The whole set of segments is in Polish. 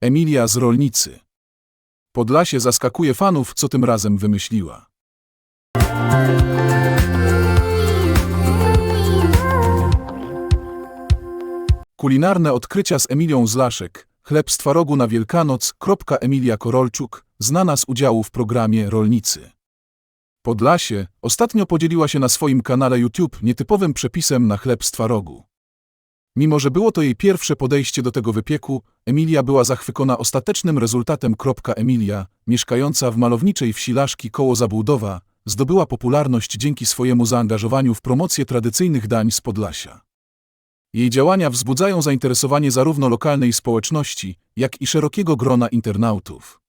Emilia z Rolnicy. Podlasie zaskakuje fanów, co tym razem wymyśliła. Kulinarne odkrycia z Emilią Zlaszek. Chleb z twarogu na Wielkanoc. Emilia Korolczuk, znana z udziału w programie Rolnicy. Podlasie ostatnio podzieliła się na swoim kanale YouTube nietypowym przepisem na chleb z twarogu. Mimo, że było to jej pierwsze podejście do tego wypieku, Emilia była zachwycona ostatecznym rezultatem. Emilia, mieszkająca w malowniczej wsi Laszki koło Zabłudowa, zdobyła popularność dzięki swojemu zaangażowaniu w promocję tradycyjnych dań z Podlasia. Jej działania wzbudzają zainteresowanie zarówno lokalnej społeczności, jak i szerokiego grona internautów.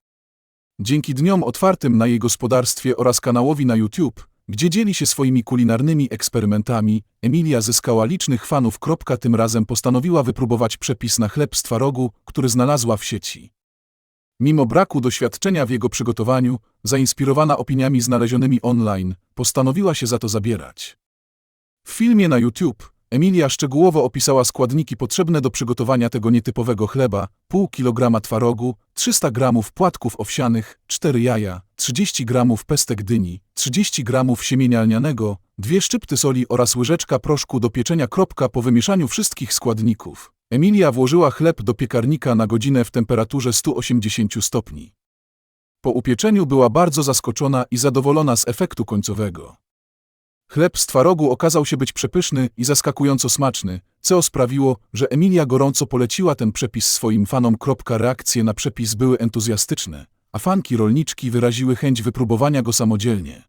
Dzięki dniom otwartym na jej gospodarstwie oraz kanałowi na YouTube, gdzie dzieli się swoimi kulinarnymi eksperymentami, Emilia zyskała licznych fanów. Tym razem postanowiła wypróbować przepis na chleb z twarogu, który znalazła w sieci. Mimo braku doświadczenia w jego przygotowaniu, zainspirowana opiniami znalezionymi online, postanowiła się za to zabierać. W filmie na YouTube Emilia szczegółowo opisała składniki potrzebne do przygotowania tego nietypowego chleba, pół kilograma twarogu, 300 gramów płatków owsianych, 4 jaja, 30 gramów pestek dyni, 30 gramów siemienia lnianego, dwie szczypty soli oraz łyżeczka proszku do pieczenia. Po wymieszaniu wszystkich składników, Emilia włożyła chleb do piekarnika na godzinę w temperaturze 180 stopni. Po upieczeniu była bardzo zaskoczona i zadowolona z efektu końcowego. Chleb z twarogu okazał się być przepyszny i zaskakująco smaczny, co sprawiło, że Emilia gorąco poleciła ten przepis swoim fanom. Reakcje na przepis były entuzjastyczne, a fanki rolniczki wyraziły chęć wypróbowania go samodzielnie.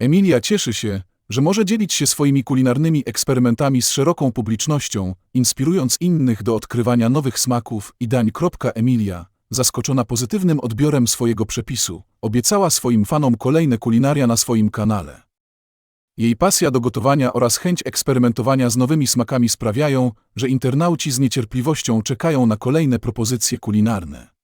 Emilia cieszy się, że może dzielić się swoimi kulinarnymi eksperymentami z szeroką publicznością, inspirując innych do odkrywania nowych smaków i dań. Emilia, zaskoczona pozytywnym odbiorem swojego przepisu, obiecała swoim fanom kolejne kulinaria na swoim kanale. Jej pasja do gotowania oraz chęć eksperymentowania z nowymi smakami sprawiają, że internauci z niecierpliwością czekają na kolejne propozycje kulinarne.